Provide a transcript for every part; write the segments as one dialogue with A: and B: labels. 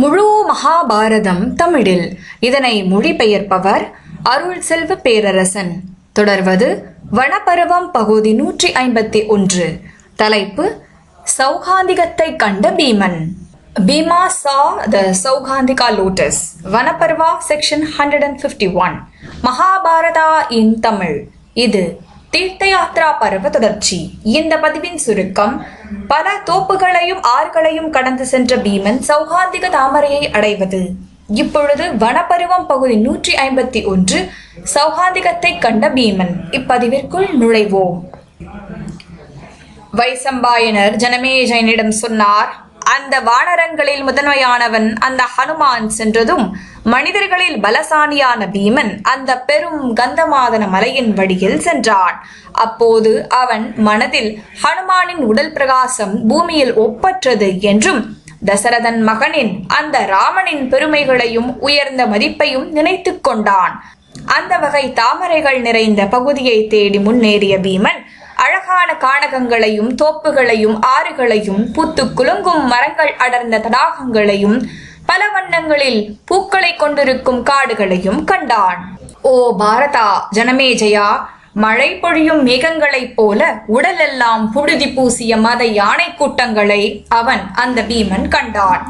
A: முழு மகாபாரதம் தமிழில். இதனை மொழிபெயர்ப்பவர் அருள் செல்வ பேரரசன். தொடர்வது வனப்பருவம் பகுதி நூற்றி ஐம்பத்தி ஒன்று. தலைப்பு சௌகாந்திகத்தை கண்ட Bheeman. Bhima saw the Saugandhika lotus. Vanaparva section hundred and fifty one. Mahabharata in Tamil. இது தீர்த்த யாத்ரா பருவ தொடர்ச்சி இந்த பதிவின் சுருக்கம் பல தோப்புகளையும் ஆறுகளையும் கடந்து சென்ற பீமன் சௌகாந்திக தாமரையை அடைவது. இப்பொழுது வனப்பருவம் பகுதி நூற்றி ஐம்பத்தி ஒன்று சௌகாந்திகத்தை கண்ட பீமன். இப்பதிவிற்குள் நுழைவோம். வைசம்பாயனர் ஜனமேஜயனிடம் சொன்னார் அந்த வானரங்களில் முதன்மையானவன் அந்த ஹனுமான் சென்றதும் மனிதர்களில் பலசாணியான பீமன் அந்த பெரும் கந்தமாதன மலையின் வழியில் சென்றான். அப்போது அவன் மனதில் ஹனுமானின் உடல் பிரகாசம் பூமியில் ஒப்பற்றது என்றும் தசரதன் மகனின் அந்த ராமனின் பெருமைகளையும் உயர்ந்த மதிப்பையும் நினைத்துக் கொண்டான். அந்த வகை தாமரைகள் நிறைந்த பகுதியை தேடி முன்னேறிய பீமன் அழகான கானகங்களையும் தோப்புகளையும் ஆறுகளையும் பூத்து குலுங்கும் மரங்கள் அடர்ந்த தடாகங்களையும் பல வண்ணங்களில் பூக்களை கொண்டிருக்கும் காடுகளையும் கண்டான். ஓ பாரதா ஜனமேஜயா மழை பொழியும் மேகங்களைப் போல உடலெல்லாம் புழுதி பூசிய மத யானை கூட்டங்களை அவன் அந்த பீமன் கண்டான்.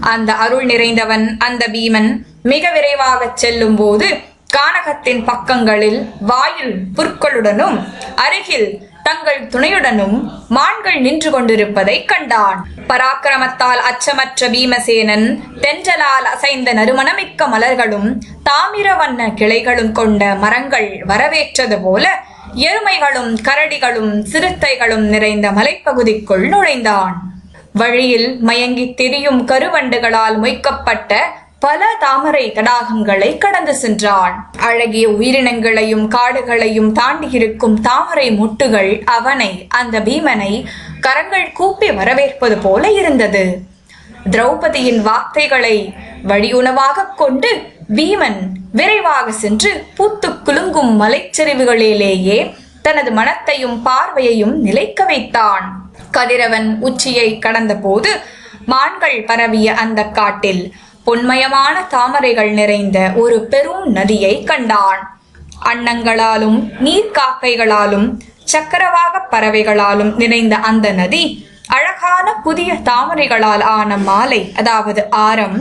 A: அந்த அருள் நிறைந்தவன் அந்த பீமன் மிக விரைவாக செல்லும் போது கானகத்தின் பக்கங்களில் வாயில் புற்களுடனும் அருகில் தங்கள் துணையுடனும் மான்கள் நின்று கொண்டிருப்பதை கண்டான். பராக்கிரமத்தால் அச்சமற்ற பீமசேனன் தென்றலால் அசைந்த நறுமணமிக்க மலர்களும் தாமிர வண்ண கிளைகளும் கொண்ட மரங்கள் வரவேற்றது போல எருமைகளும் கரடிகளும் சிறுத்தைகளும் நிறைந்த மலைப்பகுதிக்குள் நுழைந்தான். வழியில் மயங்கித் திரியும் கருவண்டுகளால் மொய்க்கப்பட்ட பல தாமரை தடாகங்களை கடந்து சென்றான். அழகிய உயிரினங்களையும் காடுகளையும் தாண்டியிருக்கும் தாமரை முட்டுகள் அவனை அந்த பீமனை கரங்கள் கூப்பி வரவேற்பது போல இருந்தது. திரௌபதியின் வார்த்தைகளை வழியுணவாக கொண்டு பீமன் விரைவாக சென்று பூத்து குலுங்கும் மலைச்சரிவுகளிலேயே தனது மனத்தையும் பார்வையையும் நிலைக்க வைத்தான். கதிரவன் உச்சியை கடந்தபோது மான்கள் பரவிய அந்த காட்டில் பொன்மயமான தாமரைகள் நிறைந்த ஒரு பெரும் நதியை கண்டான். அன்னங்களாலும் நீர்க்காக்கைகளாலும் சக்கரவாக பறவைகளாலும் நிறைந்த அந்த நதி அழகான புதிய தாமரைகளால் ஆன மாலை அதாவது ஆரம்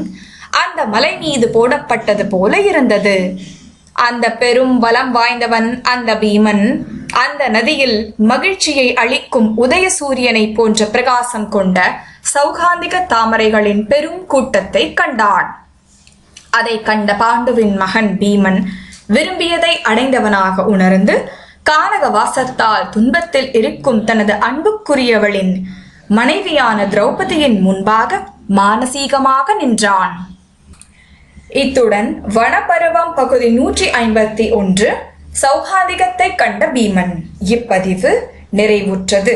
A: அந்த மலை மீது போடப்பட்டது போல இருந்தது. அந்த பெரும் வலம் வாய்ந்தவன் அந்த பீமன் அந்த நதியில் மகிழ்ச்சியை அளிக்கும் உதய சூரியனை போன்ற பிரகாசம் கொண்ட சௌகாந்திக தாமரைகளின் பெரும் கூட்டத்தை கண்டான். அதை கண்ட பாண்டுவின் மகன் பீமன் விரும்பியதை அடைந்தவனாக உணர்ந்து கானக வாசத்தால் துன்பத்தில் இருக்கும் தனது அன்புக்குரியவளின் மனைவியான திரௌபதியின் முன்பாக மானசீகமாக நின்றான். இத்துடன் வனப்பருவம் பகுதி நூற்றி ஐம்பத்தி ஒன்று சௌகாதிகத்தை கண்ட பீமன் இப்பதிவு நிறைவுற்றது.